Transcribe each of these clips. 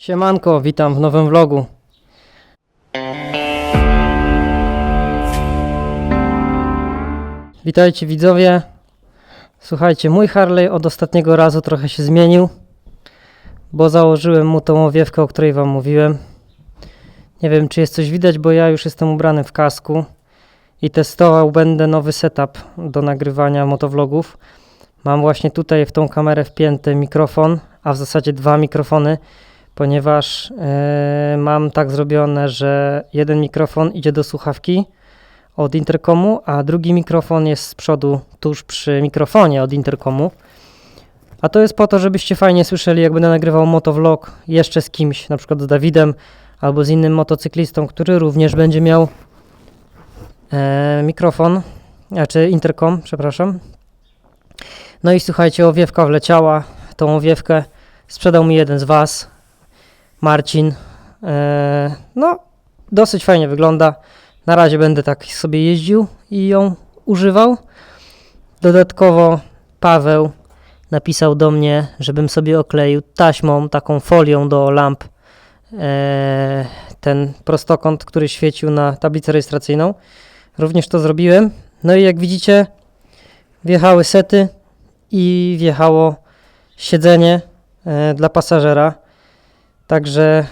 Siemanko, witam w nowym vlogu. Witajcie widzowie. Słuchajcie, mój Harley od ostatniego razu trochę się zmienił, bo założyłem mu tą owiewkę, o której wam mówiłem. Nie wiem, czy jest coś widać, bo ja już jestem ubrany w kasku i testował będę nowy setup do nagrywania motovlogów. Mam właśnie tutaj w tą kamerę wpięty mikrofon, a w zasadzie dwa mikrofony, ponieważ e, mam tak zrobione, że jeden mikrofon idzie do słuchawki od interkomu, a drugi mikrofon jest z przodu tuż przy mikrofonie od interkomu. A to jest po to, żebyście fajnie słyszeli, jak będę nagrywał motovlog jeszcze z kimś, na przykład z Dawidem albo z innym motocyklistą, który również będzie miał e, mikrofon, znaczy interkom, przepraszam. No i słuchajcie, owiewka wleciała. Tą owiewkę sprzedał mi jeden z Was, Marcin. E, no, dosyć fajnie wygląda. Na razie będę tak sobie jeździł i ją używał. Dodatkowo Paweł napisał do mnie, żebym sobie okleił taśmą, taką folią do lamp e, ten prostokąt, który świecił na tablicę rejestracyjną. Również to zrobiłem. No i jak widzicie, wjechały sety i wjechało siedzenie e, dla pasażera. Także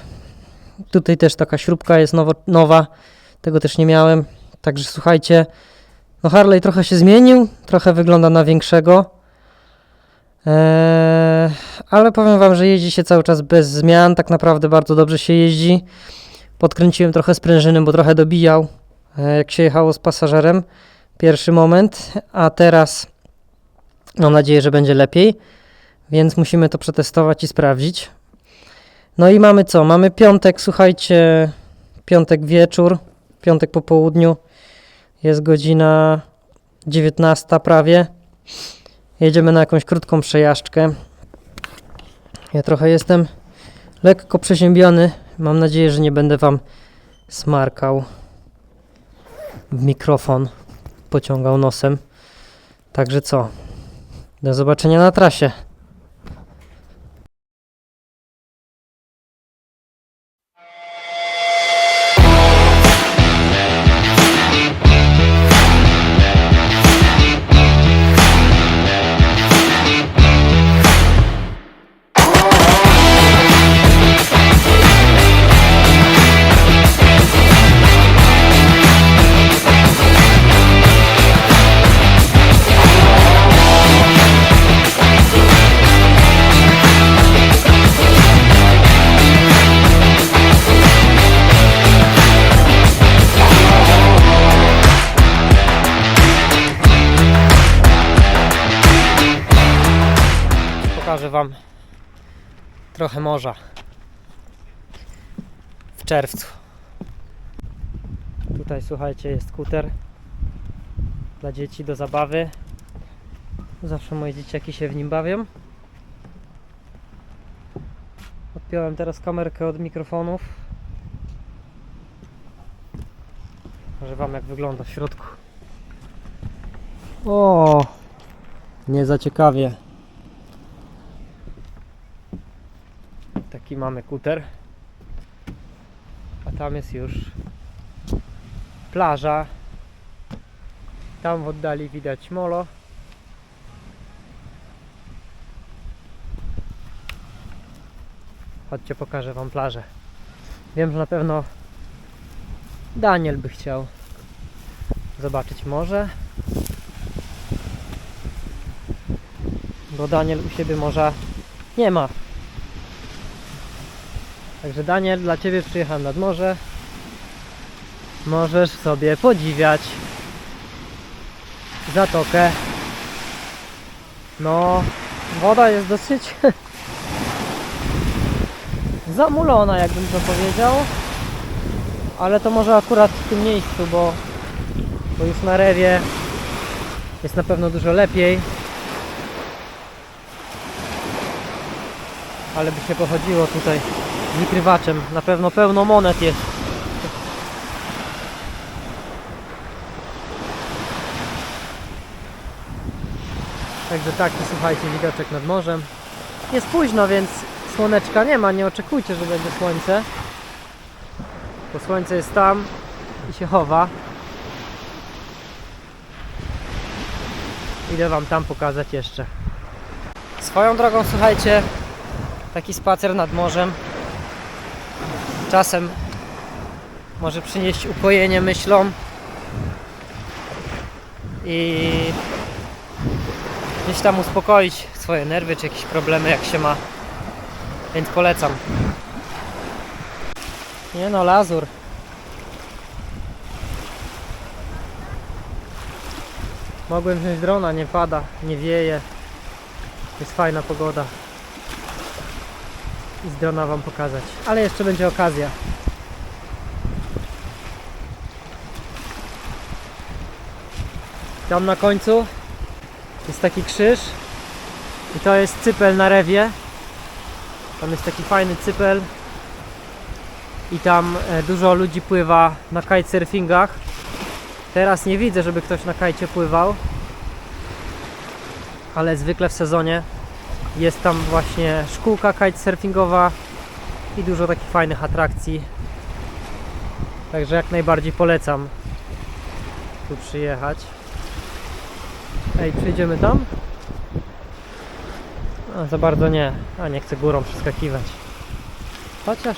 tutaj też taka śrubka jest nowo, nowa. Tego też nie miałem. Także słuchajcie, no Harley trochę się zmienił, trochę wygląda na większego. Eee, ale powiem wam, że jeździ się cały czas bez zmian. Tak naprawdę bardzo dobrze się jeździ. Podkręciłem trochę sprężyny, bo trochę dobijał, e, jak się jechało z pasażerem. Pierwszy moment, a teraz mam nadzieję, że będzie lepiej. Więc musimy to przetestować i sprawdzić. No i mamy co? Mamy piątek, słuchajcie, piątek wieczór, piątek po południu. Jest godzina 19 prawie. Jedziemy na jakąś krótką przejażdżkę. Ja trochę jestem lekko przeziębiony. Mam nadzieję, że nie będę wam smarkał w mikrofon, pociągał nosem. Także co? Do zobaczenia na trasie. Pokażę Wam trochę morza w czerwcu. Tutaj słuchajcie, jest skuter dla dzieci do zabawy. Zawsze moje dzieciaki się w nim bawią. Odpiąłem teraz kamerkę od mikrofonów. Pokażę Wam jak wygląda w środku. O, nie za ciekawie. Taki mamy kuter. A tam jest już plaża. Tam w oddali widać molo. Chodźcie, pokażę Wam plażę. Wiem, że na pewno Daniel by chciał zobaczyć morze. Bo Daniel u siebie morza nie ma. Także Daniel, dla Ciebie przyjechałem nad morze. Możesz sobie podziwiać zatokę. No, woda jest dosyć zamulona, jakbym to powiedział. Ale to może akurat w tym miejscu, bo, bo już na rewie jest na pewno dużo lepiej. Ale by się pochodziło tutaj wykrywaczem. Na pewno pełno monet jest. Także taki, słuchajcie, widoczek nad morzem. Jest późno, więc słoneczka nie ma, nie oczekujcie, że będzie słońce. Bo słońce jest tam i się chowa. Idę wam tam pokazać jeszcze. Swoją drogą, słuchajcie, taki spacer nad morzem czasem może przynieść ukojenie myślom i gdzieś tam uspokoić swoje nerwy czy jakieś problemy jak się ma. Więc polecam. Nie no, Lazur. Mogłem wziąć drona, nie pada, nie wieje. Jest fajna pogoda. I z drona wam pokazać. Ale jeszcze będzie okazja. Tam na końcu jest taki krzyż i to jest cypel na rewie. Tam jest taki fajny cypel i tam e, dużo ludzi pływa na kitesurfingach. Teraz nie widzę, żeby ktoś na kajcie pływał, ale zwykle w sezonie jest tam właśnie szkółka kitesurfingowa i dużo takich fajnych atrakcji. Także jak najbardziej polecam tu przyjechać. Ej, przyjdziemy tam? A, za bardzo nie. A nie chcę górą przeskakiwać. Chociaż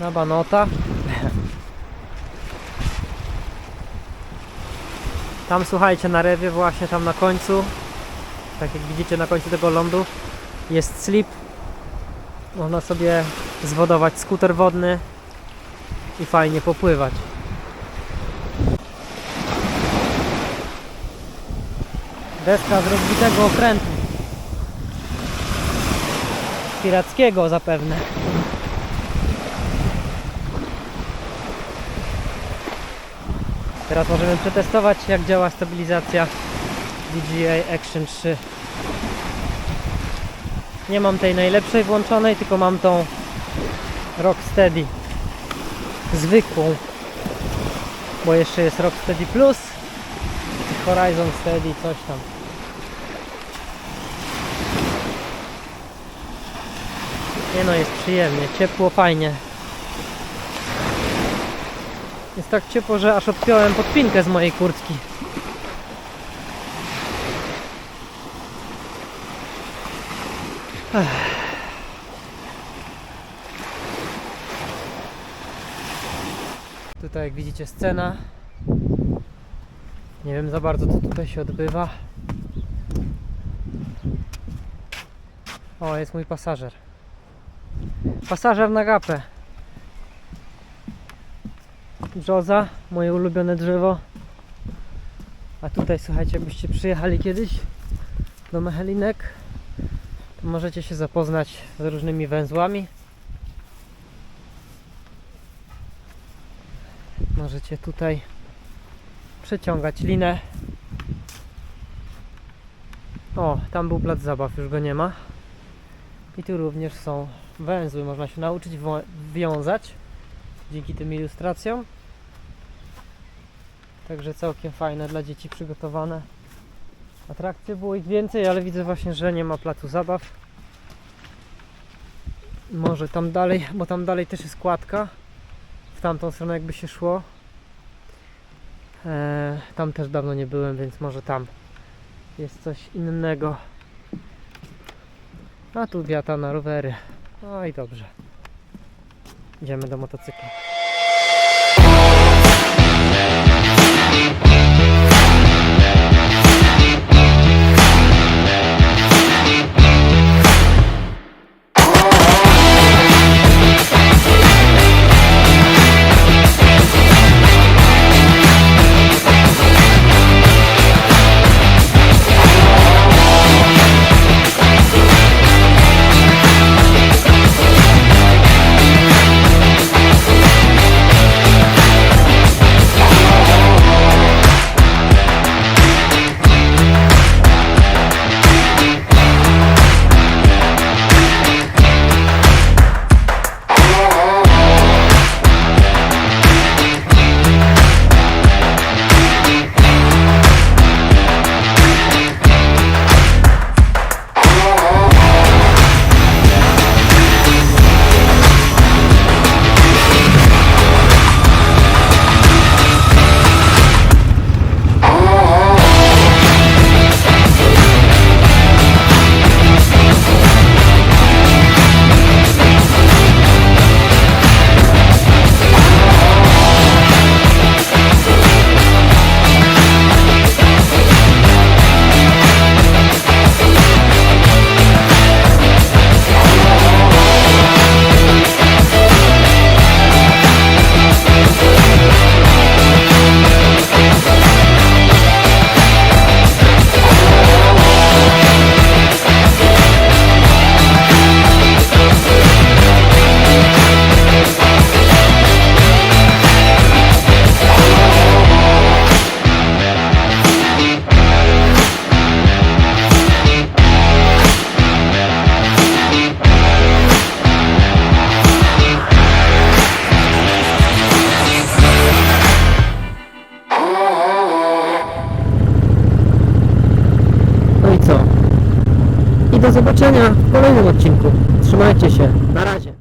na banota. Tam słuchajcie, na rewie właśnie tam na końcu, tak jak widzicie na końcu tego lądu, jest slip. Można sobie zwodować skuter wodny i fajnie popływać. Deska z rozbitego okrętu. Pirackiego zapewne. Teraz możemy przetestować jak działa stabilizacja DJI Action 3. Nie mam tej najlepszej włączonej, tylko mam tą Rocksteady zwykłą. Bo jeszcze jest Rocksteady Plus, Horizon Steady, coś tam. Nie no, jest przyjemnie, ciepło, fajnie. Jest tak ciepło, że aż odpiąłem podpinkę z mojej kurtki. Tutaj jak widzicie scena. Nie wiem za bardzo co tutaj się odbywa. O, jest mój pasażer. Pasażer na gapę. Brzoza, moje ulubione drzewo. A tutaj słuchajcie, jakbyście przyjechali kiedyś do Mechelinek, możecie się zapoznać z różnymi węzłami. Możecie tutaj przeciągać linę. O, tam był plac zabaw, już go nie ma. I tu również są węzły, można się nauczyć wiązać dzięki tym ilustracjom. Także całkiem fajne dla dzieci przygotowane atrakcje. Było ich więcej, ale widzę właśnie, że nie ma placu zabaw. Może tam dalej, bo tam dalej też jest kładka. W tamtą stronę jakby się szło. Eee, tam też dawno nie byłem, więc może tam jest coś innego. A tu wiata na rowery. No i dobrze. Idziemy do motocykla. Do zobaczenia w kolejnym odcinku. Trzymajcie się. Na razie.